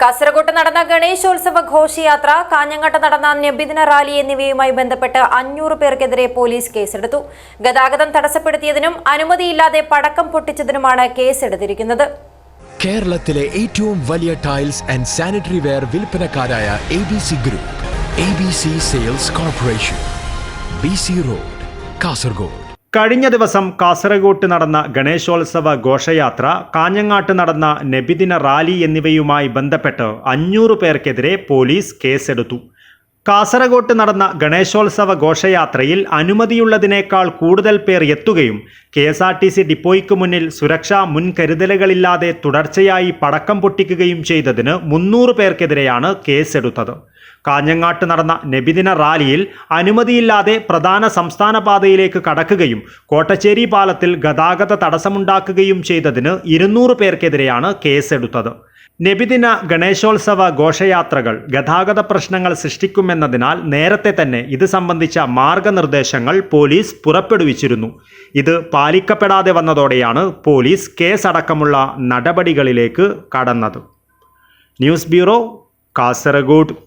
കാസർഗോട്ട് നടന്ന ഗണേശോത്സവ ഘോഷയാത്ര കാഞ്ഞങ്ങാട്ട് നടന്ന നബിദിന റാലി എന്നിവയുമായി ബന്ധപ്പെട്ട് അഞ്ഞൂറ് പേർക്കെതിരെ പോലീസ് കേസെടുത്തു. ഗതാഗതം തടസ്സപ്പെടുത്തിയതിനും അനുമതിയില്ലാതെ പടക്കം പൊട്ടിച്ചതിനുമാണ് കേസെടുത്തിരിക്കുന്നത്. കേരളത്തിലെ ഏറ്റവും വലിയ tiles and sanitary ware വിൽപ്പനക്കാരായ A B C group A B C sales corporation B C road Kasaragod. കഴിഞ്ഞ ദിവസം കാസർഗോട്ട് നടന്ന ഗണേശോത്സവ ഘോഷയാത്ര കാഞ്ഞങ്ങാട്ട് നടന്ന നബിദിന റാലി എന്നിവയുമായി ബന്ധപ്പെട്ട് അഞ്ഞൂറ് പേർക്കെതിരെ പോലീസ് കേസെടുത്തു. കാസർഗോട്ട് നടന്ന ഗണേശോത്സവ ഘോഷയാത്രയിൽ അനുമതിയുള്ളതിനേക്കാൾ കൂടുതൽ പേർ എത്തുകയും K S R T C ഡിപ്പോയ്ക്ക് മുന്നിൽ സുരക്ഷാ മുൻകരുതലുകളില്ലാതെ തുടർച്ചയായി പടക്കം പൊട്ടിക്കുകയും ചെയ്തതിന് മുന്നൂറ് പേർക്കെതിരെയാണ് കേസെടുത്തത്. കാഞ്ഞങ്ങാട്ട് നടന്ന നബിദിന റാലിയിൽ അനുമതിയില്ലാതെ പ്രധാന സംസ്ഥാന പാതയിലേക്ക് കടക്കുകയും കോട്ടച്ചേരി പാലത്തിൽ ഗതാഗത തടസ്സമുണ്ടാക്കുകയും ചെയ്തതിന് ഇരുന്നൂറ് പേർക്കെതിരെയാണ് കേസെടുത്തത്. നബിദിന ഗണേശോത്സവ ഘോഷയാത്രകൾ ഗതാഗത പ്രശ്നങ്ങൾ സൃഷ്ടിക്കുമെന്നതിനാൽ നേരത്തെ തന്നെ ഇത് സംബന്ധിച്ച മാർഗനിർദ്ദേശങ്ങൾ പോലീസ് പുറപ്പെടുവിച്ചിരുന്നു. ഇത് പാലിക്കപ്പെടാതെ വന്നതോടെയാണ് പോലീസ് കേസ് അടക്കമുള്ള നടപടികളിലേക്ക് കടന്നത്. News bureau Kasaragod.